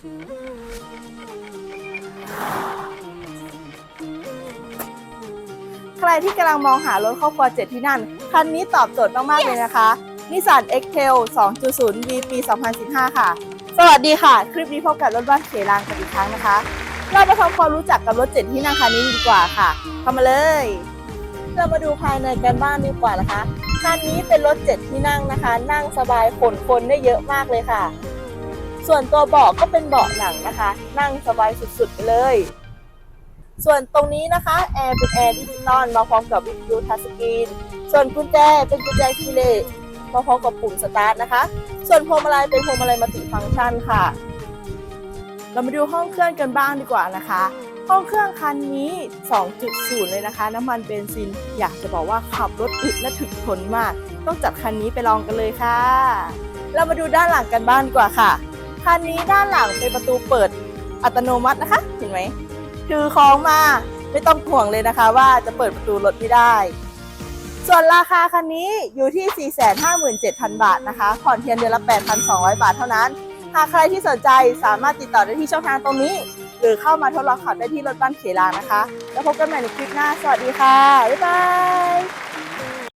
ใครที่กำลังมองหารถครอบครัว7ที่นั่น คันนี้ตอบโจทย์มาก ๆ เลยนะคะนิสสัน X-Trail 2.0 V ปี 2015 ค่ะ สวัสดีค่ะ คลิปนี้พบกับรถบ้านเขลางกันอีกครั้งนะคะ เราไปทำความรู้จักกับรถ7ที่นั่งคันนี้ดีกว่าค่ะเข้ามาเลย เรามาดูภายในกันบ้านดีกว่านะคะ คันนี้เป็นรถ7ที่นั่งนะคะ นั่งสบายขนคนได้เยอะมากเลยค่ะ ส่วนตัวเบาะก็เป็นเบาะหนังนะคะ นั่งสบายสุดๆไปเลย ส่วนตรงนี้นะคะแอร์เป็นแอร์ดิจิตอลมาพร้อมกับวิทยุทัชสกรีน ส่วนกุญแจเป็นกุญแจคีย์เลสมาพร้อมกับปุ่มสตาร์ทนะคะ ส่วนพวงมาลัยเป็นพวงมาลัยมัลติฟังก์ชันค่ะ เรามาดูห้องเครื่องกันบ้างดีกว่านะคะ ห้องเครื่องคันนี้ 2.0 เลยนะคะ น้ำมันเบนซิน อยากจะบอกว่าขับรถอึดและถึกทนมาก ต้องจัดคันนี้ไปลองกันเลยค่ะ เรามาดูด้านหลังกันบ้างดีกว่าค่ะ คันนี้ด้านหลังเป็นประตูเปิดอัตโนมัตินะคะ เห็นไหมถือของมาไม่ต้องห่วงเลยนะคะ ว่าจะเปิดประตูรถไม่ได้ ส่วนราคาคันนี้อยู่ที่ 457,000 บาทนะคะ ผ่อนเพียงเดือนละ 8,200 บาทเท่านั้น หากใครที่สนใจสามารถติดต่อได้ที่ช่องทางตรงนี้ หรือเข้ามาทดลองขับได้ที่รถบ้านเขลานะคะ แล้วพบกันใหม่ในคลิปหน้า สวัสดีค่ะ บ๊ายบาย